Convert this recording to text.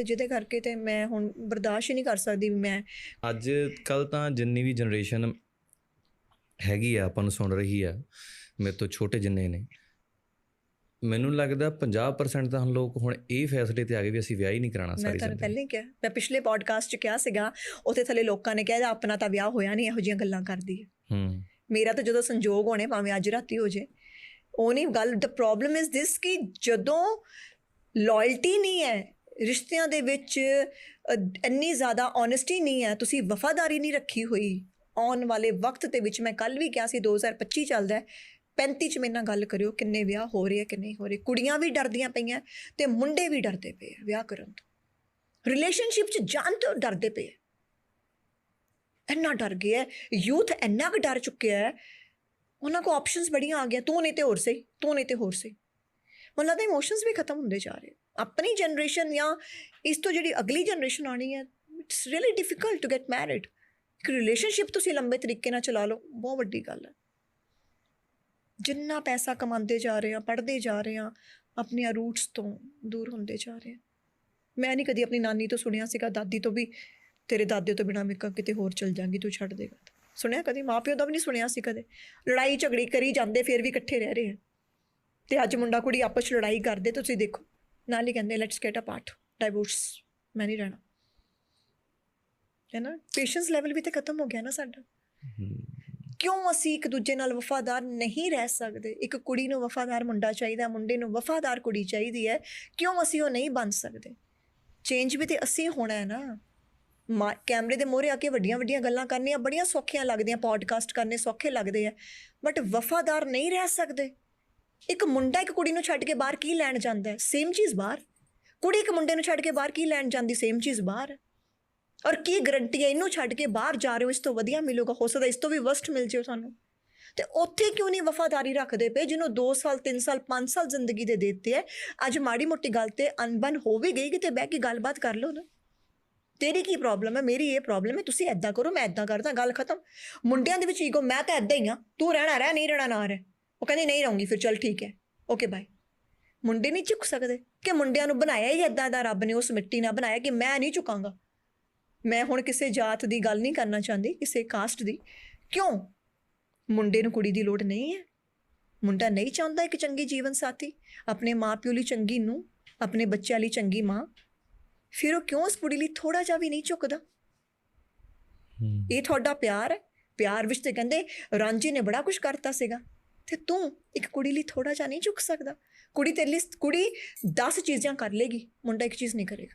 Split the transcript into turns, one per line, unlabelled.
ਤੇ ਜਿਹਦੇ ਕਰਕੇ ਤੇ ਮੈਂ ਹੁਣ ਬਰਦਾਸ਼ਤ ਹੀ ਨਹੀਂ ਕਰ ਸਕਦੀ ਵੀ ਮੈਂ
ਅੱਜ ਕੱਲ ਤਾਂ ਜਿੰਨੀ ਵੀ ਜਨਰੇਸ਼ਨ ਹੈਗੀ ਆ ਆਪਾਂ ਨੂੰ ਸੁਣ ਰਹੀ ਆ ਮੇਰੇ ਤੋਂ ਛੋਟੇ ਜਿੰਨੇ ਨੇ ਮੈਨੂੰ ਲੱਗਦਾ 50% ਤਾਂ ਹੁਣ ਲੋਕ ਹੁਣ ਇਹ ਫੈਸਲੇ ਤੇ ਆ ਗਏ ਵੀ ਅਸੀਂ ਵਿਆਹ ਹੀ ਨਹੀਂ ਕਰਾਉਣਾ
ਮੈਂ
ਸਾਰੀ
ਤੁਹਾਨੂੰ
ਜ਼ਿੰਦਗੀ।
ਪਹਿਲੇ ਹੀ ਕਿਹਾ ਮੈਂ ਪਿਛਲੇ ਪੋਡਕਾਸਟ 'ਚ ਕਿਹਾ ਸੀਗਾ ਉੱਥੇ ਥੱਲੇ ਲੋਕਾਂ ਨੇ ਕਿਹਾ ਆਪਣਾ ਤਾਂ ਵਿਆਹ ਹੋਇਆ ਨਹੀਂ ਇਹੋ ਜਿਹੀਆਂ ਗੱਲਾਂ ਕਰਦੀ ਹੈ।
ਹੂੰ।
ਮੇਰਾ ਤਾਂ ਜਦੋਂ ਸੰਜੋਗ ਹੋਣੇ ਭਾਵੇਂ ਅੱਜ ਰਾਤੀ ਹੋ ਜੇ ਉਹ ਨਹੀਂ ਗੱਲ ਦ ਪ੍ਰੋਬਲਮ ਇਜ਼ ਦਿਸ ਕਿ ਜਦੋਂ ਲਾਇਲਟੀ ਨਹੀਂ ਹੈ ਰਿਸ਼ਤਿਆਂ ਦੇ ਵਿੱਚ ਇੰਨੀ ਜ਼ਿਆਦਾ ਓਨੈਸਟੀ ਨਹੀਂ ਹੈ, ਤੁਸੀਂ ਵਫਾਦਾਰੀ ਨਹੀਂ ਰੱਖੀ ਹੋਈ। ਆਉਣ ਵਾਲੇ ਵਕਤ ਦੇ ਵਿੱਚ ਮੈਂ ਕੱਲ ਵੀ ਕਿਹਾ ਸੀ 2025 ਚੱਲਦਾ ਹੈ 35 ਚ ਮੇਰੇ ਨਾਲ ਗੱਲ ਕਰਿਓ, ਕਿੰਨੇ ਵਿਆਹ ਹੋ ਰਹੇ ਆ ਕਿ ਨਹੀਂ ਹੋ ਰਹੇ। ਕੁੜੀਆਂ ਵੀ ਡਰਦੀਆਂ ਪਈਆਂ ਤੇ ਮੁੰਡੇ ਵੀ ਡਰਦੇ ਪਏ ਆ ਵਿਆਹ ਕਰਨ ਤੋਂ। ਰਿਲੇਸ਼ਨਸ਼ਿਪ ਚ ਜਾਣ ਤੋਂ ਡਰਦੇ ਪਏ ਆ। ਇੰਨਾ ਡਰ ਗਿਆ ਯੂਥ ਇੰਨਾ ਕੁ ਡਰ ਚੁੱਕਿਆ ਹੈ, ਉਹਨਾਂ ਕੋ ਆਪਸ਼ਨਸ ਬੜੀਆਂ ਆ ਗਿਆ ਤੂੰ ਨਹੀਂ ਤੇ ਹੋਰ ਸਹੀ, ਤੂੰ ਨਹੀਂ ਤੇ ਹੋਰ ਸਹੀ। ਮੈਨੂੰ ਲੱਗਦਾ ਇਮੋਸ਼ਨਸ ਵੀ ਖਤਮ ਹੁੰਦੇ ਜਾ ਰਹੇ ਆਪਣੀ ਜਨਰੇਸ਼ਨ ਜਾਂ ਇਸ ਤੋਂ ਜਿਹੜੀ ਅਗਲੀ ਜਨਰੇਸ਼ਨ ਆਣੀ ਹੈ it's really difficult to get married ਇੱਕ ਰਿਲੇਸ਼ਨਸ਼ਿਪ ਤੁਸੀਂ ਲੰਬੇ ਤਰੀਕੇ ਨਾਲ ਚਲਾ ਲਓ, ਬਹੁਤ ਵੱਡੀ ਗੱਲ ਹੈ। ਜਿੰਨਾ ਪੈਸਾ ਕਮਾਉਂਦੇ ਜਾ ਰਹੇ ਆ, ਪੜ੍ਹਦੇ ਜਾ ਰਹੇ ਆ, ਆਪਣੀਆਂ ਰੂਟਸ ਤੋਂ ਦੂਰ ਹੁੰਦੇ ਜਾ ਰਹੇ ਆ। ਮੈਂ ਨਹੀਂ ਕਦੀ ਆਪਣੀ ਨਾਨੀ ਤੋਂ ਸੁਣਿਆ ਸੀਗਾ, ਦਾਦੀ ਤੋਂ ਵੀ, ਤੇਰੇ ਦਾਦੇ ਤੋਂ ਬਿਨਾ ਮੈਂ ਕਿਤੇ ਹੋਰ ਚਲ ਜਾਾਂਗੀ, ਤੂੰ ਛੱਡ ਦੇਗਾ ਸੁਣਿਆ ਕਦੀ? ਮਾਪਿਓ ਦਾ ਵੀ ਨਹੀਂ ਸੁਣਿਆ ਸੀ ਕਦੇ? ਲੜਾਈ ਝਗੜੇ ਕਰੀ ਜਾਂਦੇ, ਫਿਰ ਵੀ ਇਕੱਠੇ ਰਹਿ ਰਹੇ ਆ। ਤੇ ਅੱਜ ਮੁੰਡਾ ਕੁੜੀ ਆਪਸ ਚ ਲੜਾਈ ਕਰਦੇ, ਤੁਸੀਂ ਦੇਖੋ। ਨਾਲ ਹੀ ਕਹਿੰਦੇ ਲੈਟਸ ਗੈਟ ਅਪਾਰਟ ਡਾਈਵੋਰਸ ਮੈਂ ਨਹੀਂ ਰਹਿਣਾ। ਹੈ ਨਾ ਪੇਸ਼ੈਂਸ ਲੈਵਲ ਵੀ ਤੇ ਖਤਮ ਹੋ ਗਿਆ ਨਾ ਸਾਡਾ। ਕਿਉਂ ਅਸੀਂ ਇੱਕ ਦੂਜੇ ਨਾਲ ਵਫਾਦਾਰ ਨਹੀਂ ਰਹਿ ਸਕਦੇ? ਇੱਕ ਕੁੜੀ ਨੂੰ ਵਫਾਦਾਰ ਮੁੰਡਾ ਚਾਹੀਦਾ, ਮੁੰਡੇ ਨੂੰ ਵਫਾਦਾਰ ਕੁੜੀ ਚਾਹੀਦੀ ਹੈ। ਕਿਉਂ ਅਸੀਂ ਉਹ ਨਹੀਂ ਬਣ ਸਕਦੇ? ਚੇਂਜ ਵੀ ਤੇ ਅਸੀਂ ਹੋਣਾ ਹੈ ਨਾ। ਮਾ- ਕੈਮਰੇ ਦੇ ਮੋਹਰੇ ਆ ਕੇ ਵੱਡੀਆਂ ਵੱਡੀਆਂ ਗੱਲਾਂ ਕਰਨੀਆਂ, ਬੜੀਆਂ ਸੌਖੀਆਂ ਲੱਗਦੀਆਂ ਪੋਡਕਾਸਟ ਕਰਨੇ ਸੌਖੇ ਲੱਗਦੇ ਆ। ਬਟ ਵਫਾਦਾਰ ਨਹੀਂ ਰਹਿ ਸਕਦੇ। ਇੱਕ ਮੁੰਡਾ ਇੱਕ ਕੁੜੀ ਨੂੰ ਛੱਡ ਕੇ ਬਾਹਰ ਕੀ ਲੈਣ ਜਾਂਦਾ ਹੈ? ਸੇਮ ਚੀਜ਼ ਬਾਹਰ। ਕੁੜੀ ਇੱਕ ਮੁੰਡੇ ਨੂੰ ਛੱਡ ਕੇ ਬਾਹਰ ਕੀ ਲੈਣ ਜਾਂਦੀ? ਸੇਮ ਚੀਜ਼ ਬਾਹਰ। ਔਰ ਕੀ ਗਰੰਟੀ ਹੈ? ਇਹਨੂੰ ਛੱਡ ਕੇ ਬਾਹਰ ਜਾ ਰਹੇ ਹੋ, ਇਸ ਤੋਂ ਵਧੀਆ ਮਿਲੂਗਾ, ਹੋ ਸਕਦਾ ਇਸ ਤੋਂ ਵੀ ਵਰਸਟ ਮਿਲ ਜਿਓ ਸਾਨੂੰ। ਤੇ ਉੱਥੇ ਕਿਉਂ ਨਹੀਂ ਵਫਾਦਾਰੀ ਰੱਖਦੇ ਪਏ, ਜਿਹਨੂੰ 2 ਸਾਲ 3 ਸਾਲ 5 ਸਾਲ ਜ਼ਿੰਦਗੀ ਦੇ ਦਿੱਤੇ ਹੈ? ਅੱਜ ਮਾੜੀ ਮੋਟੀ ਗੱਲ ਤੇ ਅਨਬਨ ਹੋ ਵੀ ਗਈ, ਕਿਤੇ ਬਹਿ ਕੇ ਗੱਲਬਾਤ ਕਰ ਲਓ ਨਾ। ਤੇਰੀ ਕੀ ਪ੍ਰੋਬਲਮ ਹੈ? ਮੇਰੀ ਇਹ ਪ੍ਰੋਬਲਮ ਹੈ, ਤੁਸੀਂ ਐਦਾਂ ਕਰੋ, ਮੈਂ ਐਦਾਂ ਕਰਦਾ, ਗੱਲ ਖਤਮ। ਮੁੰਡਿਆਂ ਦੇ ਵਿੱਚ ਈਗੋ ਮੈਂ ਤਾਂ ਐਦਾਂ ਹੀ ਆ ਤੂੰ ਰਹਿਣਾ ਰਹਿ, ਨਹੀਂ ਰਹਿਣਾ ਨਾ ਰਹਿ। ਉਹ ਕਹਿੰਦੀ ਨਹੀਂ ਰਹੂੰਗੀ ਫਿਰ ਚੱਲ ਠੀਕ ਹੈ। ਓਕੇ ਬਾਏ ਮੁੰਡੇ ਨਹੀਂ ਝੁਕ ਸਕਦੇ ਕਿ ਮੁੰਡਿਆਂ ਨੂੰ ਬਣਾਇਆ ਹੀ ਐਦਾਂ ਦਾ ਰੱਬ ਨੇ ਉਸ ਮਿੱਟੀ ਨਾਲ ਬਣਾਇਆ ਕਿ ਮੈਂ ਨਹੀਂ ਝੁਕਾਂਗਾ। ਮੈਂ ਹੁਣ ਕਿਸੇ ਜਾਤ ਦੀ ਗੱਲ ਨਹੀਂ ਕਰਨਾ ਚਾਹੁੰਦੀ ਕਿਸੇ ਕਾਸਟ ਦੀ। ਕਿਉਂ? ਮੁੰਡੇ ਨੂੰ ਕੁੜੀ ਦੀ ਲੋੜ ਨਹੀਂ ਹੈ। ਮੁੰਡਾ ਨਹੀਂ ਚਾਹੁੰਦਾ ਇੱਕ ਚੰਗੀ ਜੀਵਨ ਸਾਥੀ ਆਪਣੇ ਮਾਪਿਓ ਲਈ ਚੰਗੀ ਨੂੰ ਆਪਣੇ ਬੱਚਿਆਂ ਲਈ ਚੰਗੀ ਮਾਂ। ਫਿਰ ਉਹ ਕਿਉਂ ਉਸ ਕੁੜੀ ਲਈ ਥੋੜਾ ਜਿਹਾ ਵੀ ਨਹੀਂ ਝੁਕਦਾ? ਇਹ ਤੁਹਾਡਾ ਪਿਆਰ ਹੈ। ਪਿਆਰ ਵਿੱਚ ਤੇ ਕਹਿੰਦੇ ਰਾਂਝੇ ਨੇ ਬੜਾ ਕੁਝ ਕਰਤਾ ਸੀਗਾ। ਤੇ ਤੂੰ ਇੱਕ ਕੁੜੀ ਲਈ ਥੋੜਾ ਜਿਹਾ ਨਹੀਂ ਝੁਕ ਸਕਦਾ। ਕੁੜੀ ਤੇਰੇ ਲਈ, ਕੁੜੀ 10 ਚੀਜ਼ਾਂ ਕਰ ਲੇਗੀ, ਮੁੰਡਾ ਇੱਕ ਚੀਜ਼ ਨਹੀਂ ਕਰੇਗਾ।